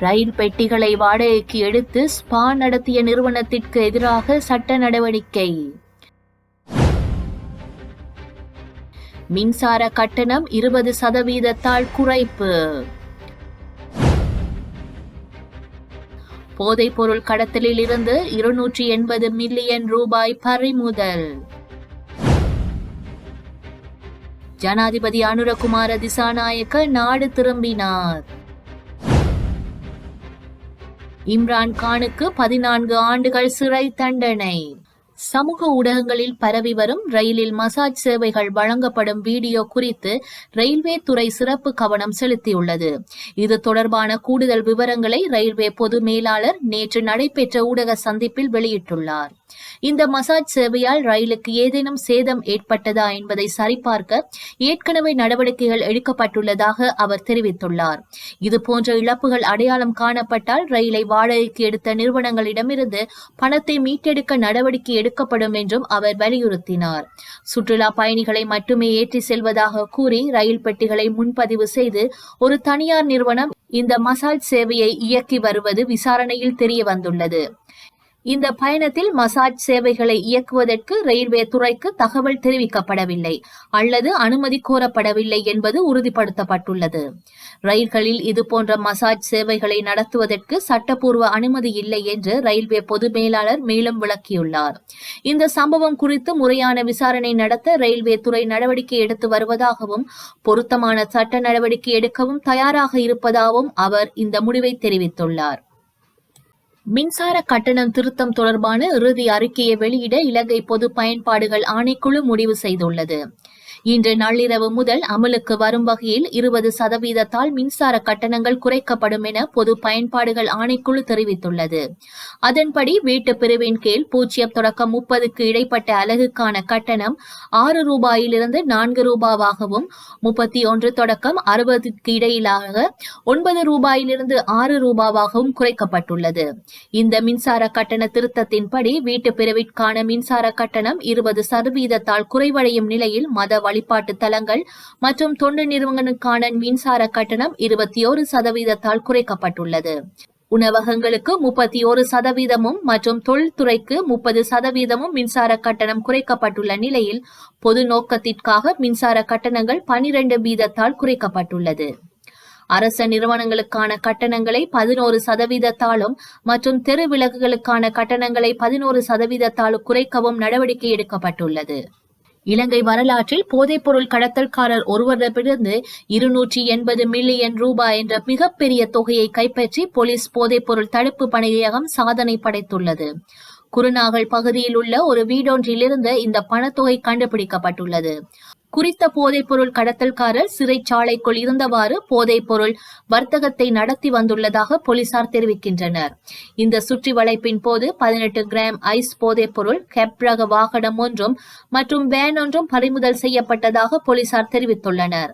ரயில் பெட்டிகளை வாடகைக்கு எடுத்து ஸ்பா நடத்திய நிறுவனத்திற்கு எதிராக சட்ட நடவடிக்கை. மின்சார கட்டணம் இருபது சதவீதத்தால் குறைப்பு. போதைப்பொருள் கடத்தலில் இருந்து இருநூற்றி எண்பது மில்லியன் ரூபாய் பறிமுதல். ஜனாதிபதி அனுரகுமார திசாநாயக்க நாடு திரும்பினார். இம்ரான் கானுக்கு பதினான்கு ஆண்டுகள் சிறை தண்டனை. சமூக ஊடகங்களில் பரவி வரும் ரயிலில் மசாஜ் சேவைகள் வழங்கப்படும் வீடியோ குறித்து ரயில்வே துறை சிறப்பு கவனம் செலுத்தியுள்ளது. இது தொடர்பான கூடுதல் விவரங்களை ரயில்வே பொது மேலாளர் நேற்று நடைபெற்ற ஊடக சந்திப்பில் வெளியிட்டுள்ளார். இந்த மசாஜ் சேவையால் ரயிலுக்கு ஏதேனும் சேதம் ஏற்பட்டதா என்பதை சரிபார்க்க ஏற்கனவே நடவடிக்கைகள் எடுக்கப்பட்டுள்ளதாக அவர் தெரிவித்துள்ளார். இதுபோன்ற இழப்புகள் அடையாளம் காணப்பட்டால் ரயிலை வாடகைக்கு எடுத்த நிறுவனங்களிடமிருந்து பணத்தை மீட்டெடுக்க நடவடிக்கை எடுக்கப்படும் என்றும் அவர் வலியுறுத்தினார். சுற்றுலா பயணிகளை மட்டுமே ஏற்றி செல்வதாக கூறி ரயில் பெட்டிகளை முன்பதிவு செய்து ஒரு தனியார் நிறுவனம் இந்த மசாஜ் சேவையை இயக்கி வருவது விசாரணையில் தெரிய வந்துள்ளது இந்த பயணத்தில் மசாஜ் சேவைகளை இயக்குவதற்கு ரயில்வே துறைக்கு தகவல் தெரிவிக்கப்படவில்லை அல்லது அனுமதி கோரப்படவில்லை என்பது உறுதிப்படுத்தப்பட்டுள்ளது. ரயில்களில் இதுபோன்ற மசாஜ் சேவைகளை நடத்துவதற்கு சட்டப்பூர்வ அனுமதி இல்லை என்று ரயில்வே பொது மேலாளர் மேலும் விளக்கியுள்ளார். இந்த சம்பவம் குறித்து முறையான விசாரணை நடத்த ரயில்வே துறை நடவடிக்கை எடுத்து வருவதாகவும் பொருத்தமான சட்ட நடவடிக்கை எடுக்கவும் தயாராக இருப்பதாகவும் அவர் இந்த முடிவை தெரிவித்துள்ளார். மின்சார கட்டணம் திருத்தம் தொடர்பான இறுதி அறிக்கையை வெளியிட இலங்கை பொது பயன்பாடுகள் ஆணைக்குழு முடிவு செய்துள்ளது. இன்று நள்ளிரவு முதல் அமலுக்கு வரும் வகையில் இருபது சதவீதத்தால் மின்சார கட்டணங்கள் குறைக்கப்படும் என பொது பயன்பாடுகள் ஆணைக்குழு தெரிவித்துள்ளது. அதன்படி வீட்டு பிரிவின் கீழ் பூஜ்ஜியம் தொடக்கம் முப்பதுக்கு இடைப்பட்ட அலகுக்கான கட்டணம் ஆறு ரூபாயிலிருந்து நான்கு ரூபாவாகவும் முப்பத்தி ஒன்று தொடக்கம் அறுபதுக்கு இடையிலாக ஒன்பது ரூபாயிலிருந்து ஆறு ரூபாவாகவும் குறைக்கப்பட்டுள்ளது. இந்த மின்சார கட்டண திருத்தத்தின்படி வீட்டு பிரிவிற்கான மின்சார கட்டணம் இருபது சதவீதத்தால் குறைவடையும் நிலையில் மத வழிபாட்டு தலங்கள் மற்றும் தொண்டு நிறுவனங்களுக்கான மின்சார கட்டணம் இருபத்தி ஒரு சதவீதத்தால் குறைக்கப்பட்டுள்ளது. உணவகங்களுக்கு முப்பத்தி ஒரு சதவீதமும் மற்றும் தொழில்துறைக்கு முப்பது சதவீதமும் மின்சார கட்டணம் குறைக்கப்பட்டுள்ள நிலையில் பொது நோக்கத்திற்காக மின்சார கட்டணங்கள் பனிரெண்டு வீதத்தால் குறைக்கப்பட்டுள்ளது. அரச நிறுவனங்களுக்கான கட்டணங்களை பதினோரு சதவீதத்தாலும் மற்றும் தெரு விளக்குகளுக்கான கட்டணங்களை பதினோரு சதவீதத்தாலும் குறைக்கவும் நடவடிக்கை எடுக்கப்பட்டுள்ளது. இலங்கை வரலாற்றில் போதைப்பொருள் கடத்தல்காரர் ஒருவரிடமிருந்து இருநூற்றி எண்பது மில்லியன் ரூபாய் என்ற மிகப்பெரிய தொகையை கைப்பற்றி போலீஸ் போதைப்பொருள் தடுப்பு பணியகம் சாதனை படைத்துள்ளது. குருநாகல் பகுதியில் உள்ள ஒரு வீடொன்றிலிருந்து இந்த பணத்தொகை கண்டுபிடிக்கப்பட்டுள்ளது. குறித்த போதைப்பொருள் கடத்தல்காரர் சிறைச்சாலைக்குள் இருந்தவாறு போதைப்பொருள் வர்த்தகத்தை நடத்தி வந்துள்ளதாக போலீசார் தெரிவிக்கின்றனர். இந்த சுற்றி வளைப்பின் போது பதினெட்டு கிராம் ஐஸ் போதைப்பொருள் கெப் ரக வாகனம் ஒன்றும் மற்றும் வேன் ஒன்றும் பறிமுதல் செய்யப்பட்டதாக போலீசார் தெரிவித்துள்ளனர்.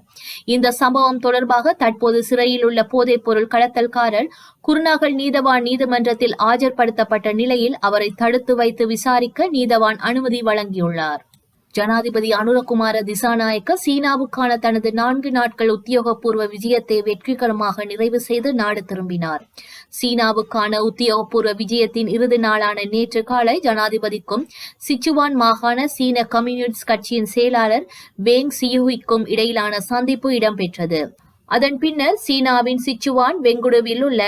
இந்த சம்பவம் தொடர்பாக தற்போது சிறையில் உள்ள போதைப்பொருள் கடத்தல்காரர் குருநாகல் நீதவான் நீதிமன்றத்தில் ஆஜர்படுத்தப்பட்ட நிலையில் அவரை தடுத்து வைத்து விசாரிக்க நீதவான் அனுமதி வழங்கியுள்ளார். ஜனாதிபதி அனுரகுமார திசாநாயக்க சீனாவுக்கான தனது நான்கு நாட்கள் உத்தியோகபூர்வ விஜயத்தை வெற்றிகரமாக நிறைவு செய்து நாடு திரும்பினார். சீனாவுக்கான உத்தியோகபூர்வ விஜயத்தின் இறுதி நாளான நேற்று காலை ஜனாதிபதிக்கும் சிச்சுவான் மாகாண சீன கம்யூனிஸ்ட் கட்சியின் செயலாளர் வேங் சியுவிக்கும் இடையிலான சந்திப்பு இடம்பெற்றது. அதன் பின்னர் சீனாவின் சிச்சுவான் வெங்குடுவில் உள்ள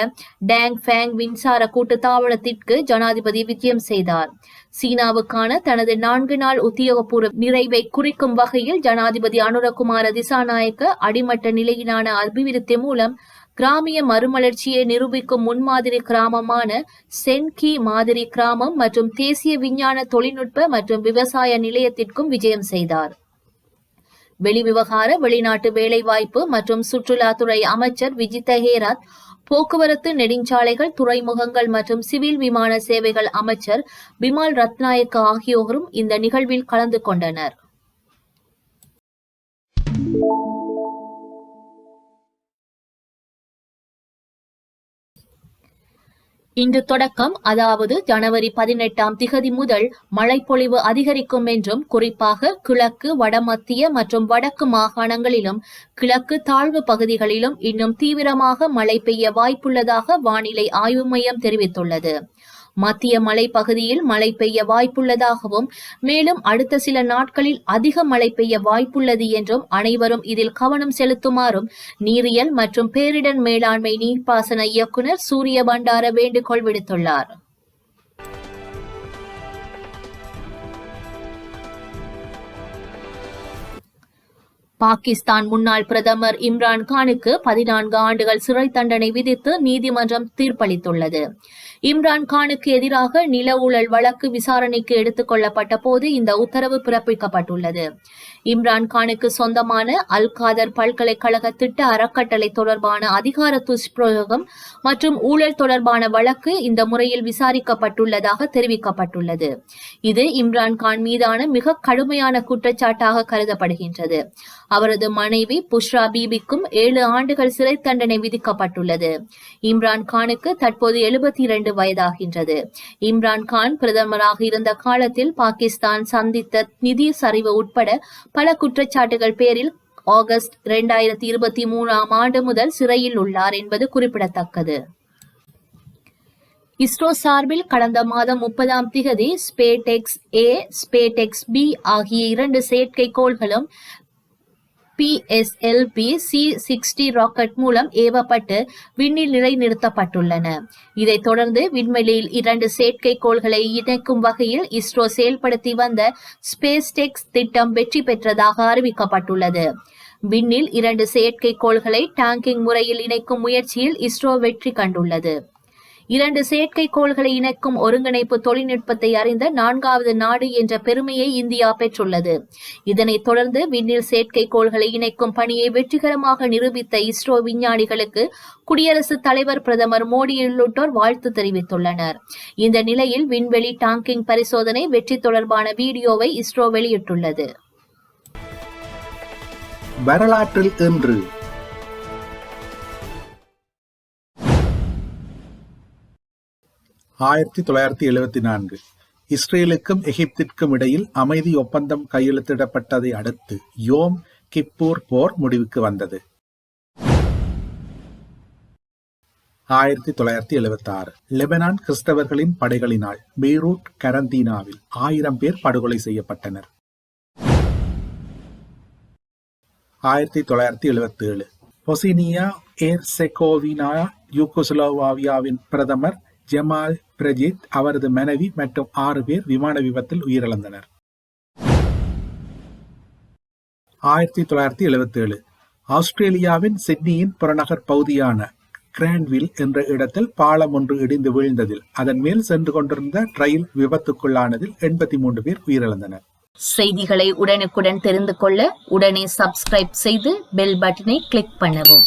டேங் ஃபேங் மின்சார கூட்டு தாவளத்திற்கு ஜனாதிபதி விஜயம் செய்தார். சீனாவுக்கான தனது நான்கு நாள் உத்தியோகபூர்வ நிறைவை குறிக்கும் வகையில் ஜனாதிபதி அனுரகுமார திசாநாயக்க அடிமட்ட நிலையிலான அபிவிருத்தி மூலம் கிராமிய மறுமலர்ச்சியை நிரூபிக்கும் முன்மாதிரி கிராமமான சென்கி மாதிரி கிராமம் மற்றும் தேசிய விஞ்ஞான தொழில்நுட்ப மற்றும் விவசாய நிலையத்திற்கும் விஜயம் செய்தார். வெளிவிவகார வெளிநாட்டு வேலைவாய்ப்பு மற்றும் சுற்றுலாத்துறை அமைச்சர் விஜித ஹேராத் போக்குவரத்து நெடுஞ்சாலைகள் துறைமுகங்கள் மற்றும் சிவில் விமான சேவைகள் அமைச்சர் பிமால் ரத்நாயக்க ஆகியோரும் இந்த நிகழ்வில் கலந்து கொண்டனர். இன்று தொடக்கம் அதாவது ஜனவரி பதினெட்டாம் திகதி முதல் மழைப்பொழிவு அதிகரிக்கும் என்றும் குறிப்பாக கிழக்கு வடமத்திய மற்றும் வடக்கு மாகாணங்களிலும் கிழக்கு தாழ்வு பகுதிகளிலும் இன்னும் தீவிரமாக மழை பெய்ய வாய்ப்புள்ளதாக வானிலை ஆய்வு மையம் தெரிவித்துள்ளது. மத்திய மலை பகுதியில் மழை பெய்ய வாய்ப்புள்ளதாகவும் மேலும் அடுத்த சில நாட்களில் அதிக மழை பெய்ய வாய்ப்புள்ளது என்றும் அனைவரும் இதில் கவனம் செலுத்துமாறும் நீரியல் மற்றும் பேரிடர் மேலாண்மை நீர்ப்பாசன இயக்குநர் சூரிய பண்டார வேண்டுகோள் விடுத்துள்ளார். பாகிஸ்தான் முன்னாள் பிரதமர் இம்ரான் கானுக்கு பதினான்கு ஆண்டுகள் சிறை தண்டனை விதித்து நீதிமன்றம் தீர்ப்பளித்துள்ளது. இம்ரான் கானுக்கு எதிராக நில ஊழல் வழக்கு விசாரணைக்கு எடுத்துக் கொள்ளப்பட்ட போது இந்த உத்தரவு பிறப்பிக்கப்பட்டுள்ளது. இம்ரான் கானுக்கு சொந்தமான அல்காதர் பல்கலைக்கழக திட்ட அறக்கட்டளை தொடர்பான அதிகார துஷ்பிரயோகம் மற்றும் ஊழல் தொடர்பான வழக்கு இந்த முறையில் விசாரிக்கப்பட்டுள்ளதாக தெரிவிக்கப்பட்டுள்ளது. இது இம்ரான் கான் மீதான மிக கடுமையான குற்றச்சாட்டாக கருதப்படுகின்றது. அவரது மனைவி புஷ்ரா பீபிக்கும் ஏழு ஆண்டுகள் சிறை தண்டனை விதிக்கப்பட்டுள்ளது. இம்ரான் கானுக்கு தற்போது எழுபத்தி இரண்டு வயதாகின்றது. இம்ரான் கான் பிரதமராக இருந்த காலத்தில் பாகிஸ்தான் சந்தித்த நிதி சரிவு உட்பட பல குற்றச்சாட்டுகள் பேரில் ஆகஸ்ட் இரண்டாயிரத்தி இருபத்தி மூணாம் ஆண்டு முதல் சிறையில் உள்ளார் என்பது குறிப்பிடத்தக்கது. இஸ்ரோ சார்பில் கடந்த மாதம் முப்பதாம் திகதி ஸ்பேடெக்ஸ் ஏ ஸ்பேடெக்ஸ் பி ஆகிய இரண்டு செயற்கைக்கோள்களும் பிஎஸ்எல்பி சி சிக்ஸ்டி ராக்கெட் மூலம் ஏவப்பட்டு விண்ணில் நிலைநிறுத்தப்பட்டுள்ளன. இதைத் தொடர்ந்து விண்வெளியில் இரண்டு செயற்கைக்கோள்களை இணைக்கும் வகையில் இஸ்ரோ செயல்படுத்தி வந்த ஸ்பேஸ் டெக்ஸ் திட்டம் வெற்றி பெற்றதாக அறிவிக்கப்பட்டுள்ளது. விண்ணில் இரண்டு செயற்கைக்கோள்களை டாங்கிங் முறையில் இணைக்கும் முயற்சியில் இஸ்ரோ வெற்றி கண்டுள்ளது. இரண்டு செயற்கைக்கோள்களை இணைக்கும் ஒருங்கிணைப்பு தொழில்நுட்பத்தை அறிந்த நான்காவது நாடு என்ற பெருமையை இந்தியா பெற்றுள்ளது. இதனைத் தொடர்ந்து விண்ணில் செயற்கைக்கோள்களை இணைக்கும் பணியை வெற்றிகரமாக நிரூபித்த இஸ்ரோ விஞ்ஞானிகளுக்கு குடியரசுத் தலைவர் பிரதமர் மோடி உள்ளிட்டோர் வாழ்த்து தெரிவித்துள்ளனர். இந்த நிலையில் விண்வெளி டாங்கிங் பரிசோதனை வெற்றி தொடர்பான வீடியோவை இஸ்ரோ வெளியிட்டுள்ளது. வரலாற்றில் இன்று ஆயிரத்தி தொள்ளாயிரத்தி எழுபத்தி நான்கு. இஸ்ரேலுக்கும் எகிப்திற்கும் இடையில் அமைதி ஒப்பந்தம் கையெழுத்திடப்பட்டதை அடுத்து யோம் கிப்பூர் போர் முடிவுக்கு வந்தது. ஆயிரத்தி தொள்ளாயிரத்தி எழுபத்தி ஆறு லெபனான் கிறிஸ்தவர்களின் படைகளினால் பெய்ரூட் கரந்தீனாவில் ஆயிரம் பேர் படுகொலை செய்யப்பட்டனர். ஆயிரத்தி தொள்ளாயிரத்தி எழுபத்தி ஏழு பொசினியா ஏர்செகோவினா யூகோஸ்லோவாவியாவின் பிரதமர் ஜமால் பிரஜித் அவரது மனைவி மற்றும் ஆறு பேர் விமான விபத்தில் உயிரிழந்தனர். ஆயிரத்தி தொள்ளாயிரத்தி எழுபத்தி ஏழு ஆஸ்திரேலியாவின் சிட்னியின் புறநகர் பகுதியான கிராண்ட்வில் என்ற இடத்தில் பாலம் ஒன்று இடிந்து வீழ்ந்ததில் அதன் மேல் சென்று கொண்டிருந்த ரயில் விபத்துக்குள்ளானதில் எண்பத்தி மூன்று பேர் உயிரிழந்தனர். செய்திகளை உடனுக்குடன் தெரிந்து கொள்ள உடனே சப்ஸ்கிரைப் செய்து பெல் பட்டனை கிளிக் பண்ணவும்.